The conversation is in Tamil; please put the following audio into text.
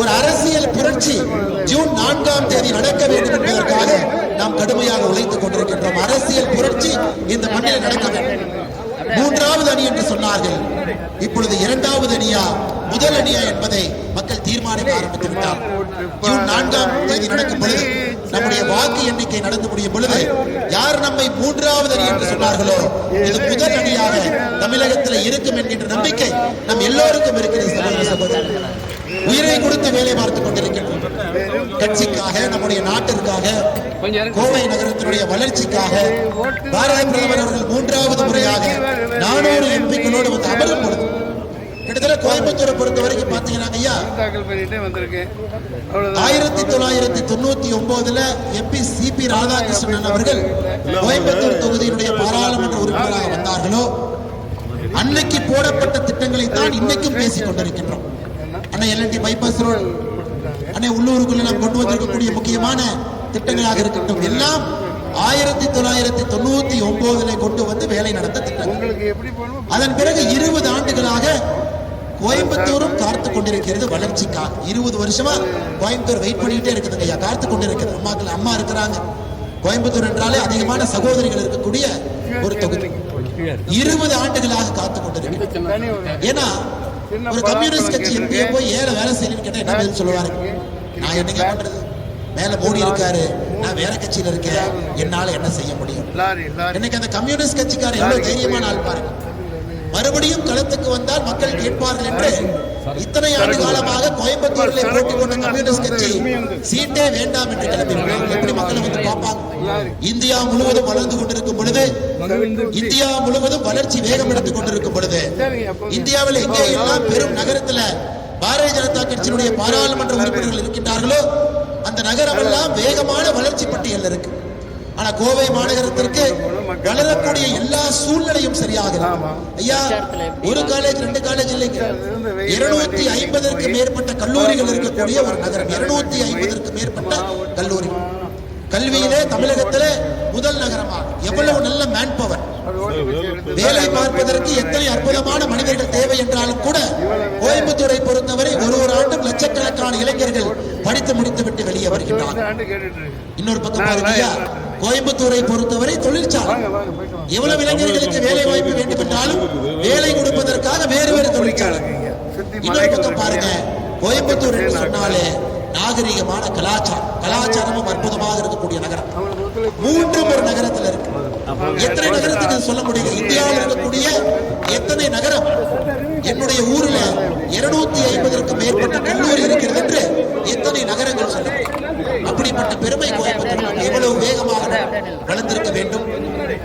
ஒரு அரசியல் புரட்சி ஜூன் நான்காம் தேதி நடக்க வேண்டும் என்பதற்காக நாம் கடுமையாக உழைத்துக் கொண்டிருக்கின்றோம். அரசியல் புரட்சி இந்த மண்ணில் நடக்க வேண்டும். மூன்றாவது அணி என்று சொன்னார்கள். இப்பொழுது இரண்டாவது அணியா? முதல் அணியா என்பதை மக்கள் தீர்மானிக்க ஆரம்பித்து விட்டார். ஜூன் நான்காம் தேதி நடக்கும் பொழுது நம்முடைய வாக்கு எண்ணிக்கை நடந்து முடியும் பொழுது யார் நம்மை மூன்றாவது அணி என்று சொன்னார்களோ? இது முதல் அணியாக தமிழகத்தில் இருக்கும் என்கின்ற நம்பிக்கை நம் எல்லோருக்கும் இருக்கிறது சகோதர சகோதரர்கள். உயிரை கொடுத்து வேலை பார்த்துக் கொண்டிருக்கின்றோம். கட்சிக்காக நம்முடைய நாட்டிற்காக கோவை நகரத்தினுடைய வளர்ச்சிக்காக பாரத பிரதமர் அவர்கள் மூன்றாவது முறையாக நானூறு எம்பிக்களோடு வந்து அமரும் பொழுது கிட்டத்தட்ட கோயம்புத்தூரை பொறுத்த வரைக்கும் பாத்தீங்கன்னா ஐயா ஆயிரத்தி தொள்ளாயிரத்தி தொண்ணூத்தி ஒன்பதுல எம்பி சி பி ராதாகிருஷ்ணன் அவர்கள் கோயம்புத்தூர் தொகுதியினுடைய பாராளுமன்ற உறுப்பினராக வந்தார்களோ அன்னைக்கு போடப்பட்ட திட்டங்களை தான் இன்னைக்கும் பேசிக் கொண்டிருக்கின்றோம். அண்ணா எல்என்டி பைபாஸ் ரோடு அண்ணே உள்ளூருக்குள்ள நாம் கொண்டு வந்திருக்கக்கூடிய முக்கியமான திட்டங்களாக இருக்கட்டும். எல்லாம் ஆயிரத்தி தொள்ளாயிரத்தி தொண்ணூத்தி ஒன்பதுல கொண்டு வந்து வேலை எப்படி போகணும் அதன் பிறகு இருபது ஆண்டுகளாக கோயம்புத்தூரும் காத்து கொண்டிருக்கிறது வளர்ச்சிக்காக. இருபது வருஷமா கோயம்புத்தூர் வெயிட் பண்ணிட்டே இருக்குதுங்க ஐயா. காத்து கொண்டிருக்கிறது அம்மாக்கள் அம்மா இருக்கிறாங்க. கோயம்புத்தூர் என்றாலே அதிகமான சகோதரிகள் இருக்கக்கூடிய ஒரு தொகுதி. இருபது ஆண்டுகளாக காத்து கொண்டிருக்கிறது. ஏன்னா ஒரு கம்யூனிஸ்ட் கட்சி எம்பியை போய் ஏழை வேலை செய்யணும்னு கேட்டா என்ன பதில் சொல்லுவாரு? நான் என்னங்க பண்றது மேல மோடி இருக்காரு. நான் வேற கட்சியில இருக்கேன். என்னால என்ன செய்ய முடியும்? இன்னைக்கு அந்த கம்யூனிஸ்ட் கட்சிக்காரர் எவ்வளவு தைரியமான ஆள் பாருங்க. மறுபடியும் களத்துக்கு வந்தால் மக்கள் கேட்பார்கள் என்று இத்தனை ஆண்டு காலமாக கோயம்புத்தூரில் போட்டி கொண்ட கம்யூனிஸ்ட் கட்சி சீட்டே வேண்டாம் என்று கிளம்பினாங்க எப்படி மக்களை வந்து பார்ப்பாங்க இந்தியா முழுவதும் வளர்ந்து கொண்டிருக்கும் பொழுது இந்தியா முழுவதும் வளர்ச்சி வேகம் எடுத்துக் கொண்டிருக்கும் பொழுது இந்தியாவில் எங்கே எல்லாம் பெரும் நகரத்துல பாரதிய ஜனதா கட்சியினுடைய பாராளுமன்ற உறுப்பினர்கள் இருக்கின்றார்களோ அந்த நகரம் எல்லாம் வேகமான வளர்ச்சி பட்டியல் இருக்கு. ஆனா கோவை மாநகரத்திற்கு வளரக்கூடிய எல்லா சூழ்நிலையும் சரியாக. ஐயா ஒரு காலேஜ் ரெண்டு காலேஜ் இல்லைங்க. இருநூத்தி ஐம்பதற்கு மேற்பட்ட கல்லூரிகள் இருக்கக்கூடிய ஒரு நகரம். இருநூத்தி ஐம்பதற்கு மேற்பட்ட கல்லூரி கல்வியிலே தமிழகத்திலே முதல் நகரமாக. எவ்வளவு நல்ல மேன் பவர் வேலை பார்ப்பதற்கு எத்தனை அற்புதமான மனிதர்கள் தேவை என்றாலும் கூட கோயம்புத்தூரை பொறுத்தவரை ஒரு ஒரு ஆண்டும் லட்சக்கணக்கான இளைஞர்கள் படித்து முடித்துவிட்டு வெளியே இருக்கு இன்னொரு பக்கம் பாருங்க கோயம்புத்தூரை பொறுத்தவரை தொழிற்சாலை. எவ்வளவு இளைஞர்களுக்கு வேலை வாய்ப்பு வேண்டும் என்றாலும் வேலை கொடுப்பதற்காக வேறு வேறு தொழிற்சாலை. இன்னொரு பக்கம் பாருங்க கோயம்புத்தூர் என்று சொன்னாலே நாகரிகமான கலாச்சாரம். கலாச்சாரமும் அற்புதமாக இருக்கக்கூடிய நகரம். அவங்களுக்கு மூன்று ஒரு நகரத்தில் இருக்கு. எத்தனை நகரத்துக்கு சொல்ல முடியுது இந்தியாவில் இருக்கக்கூடிய எத்தனை நகரம்? என்னுடைய ஊர்ல இருநூத்தி ஐம்பதற்கு மேற்பட்ட கல்லூரி இருக்கிறது என்று எத்தனை நகரங்கள் சொல்ல அப்படிப்பட்ட பெருமை கோயம்புத்தூர். எவ்வளவு வேகமாக வளர்ந்து